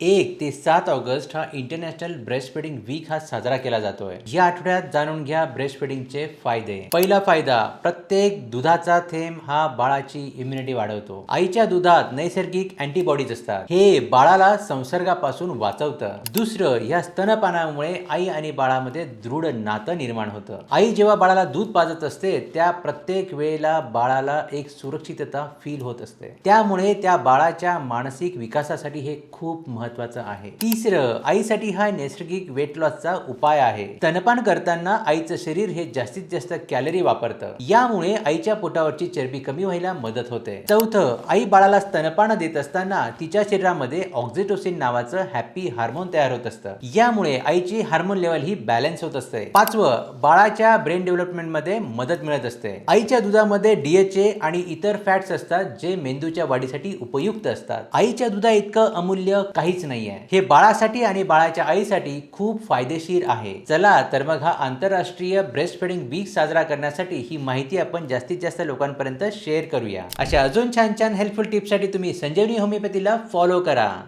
एक ते सात ऑगस्ट हा इंटरनॅशनल ब्रेस्ट फिडिंग वीक हा साजरा केला जातोय. या आठवड्यात जाणून घ्या ब्रेस्ट फिडिंगचे फायदे. पहिला फायदा प्रत्येक दुधाचा थेंब हा बाळाची इम्युनिटी वाढवतो. आईच्या दुधात नैसर्गिक अँटीबॉडीज असतात. हे बाळाला संसर्गापासून वाचवतं. दुसरं या स्तनपानामुळे आई आणि बाळामध्ये दृढ नातं निर्माण होतं. आई जेव्हा बाळाला दूध पाजत असते त्या प्रत्येक वेळेला बाळाला एक सुरक्षितता फील होत असते. त्यामुळे त्या बाळाच्या मानसिक विकासासाठी हे खूप महत्वाचं आहे. तिसरं आईसाठी हा नैसर्गिक वेट लॉसचा उपाय आहे. स्तनपान करताना आईचं शरीर हे जास्तीत जास्त कॅलरी वापरतं. यामुळे आईच्या पोटावरची चरबी कमी व्हायला मदत होते. चौथं आई बाळाला स्तनपान देत असताना तिच्या शरीरामध्ये ऑक्झिटोसिन नावाचं हॅपी हार्मोन तयार होत असतं. यामुळे आईची हार्मोन लेवल ही बॅलन्स होत असते. पाचवं बाळाच्या ब्रेन डेव्हलपमेंटमध्ये मदत मिळत असते. आईच्या दुधामध्ये डीएचए आणि इतर फॅट्स असतात जे मेंदूच्या वाढीसाठी उपयुक्त असतात. आईच्या दुधा इतकं अमूल्य काहीच नाहीये. हे बाळासाठी आणि बाळाच्या आईसाठी खूप फायदेशीर आहे. चला तर मग हा आंतरराष्ट्रीय ब्रेस्ट फिडिंग वीक साजरा करण्यासाठी ही माहिती आपण जास्तीत जास्त लोकांपर्यंत शेअर करूया. अशा अजून छान छान हेल्पफुल टिप्ससाठी तुम्ही संजीवनी होमिओपॅथीला फॉलो करा.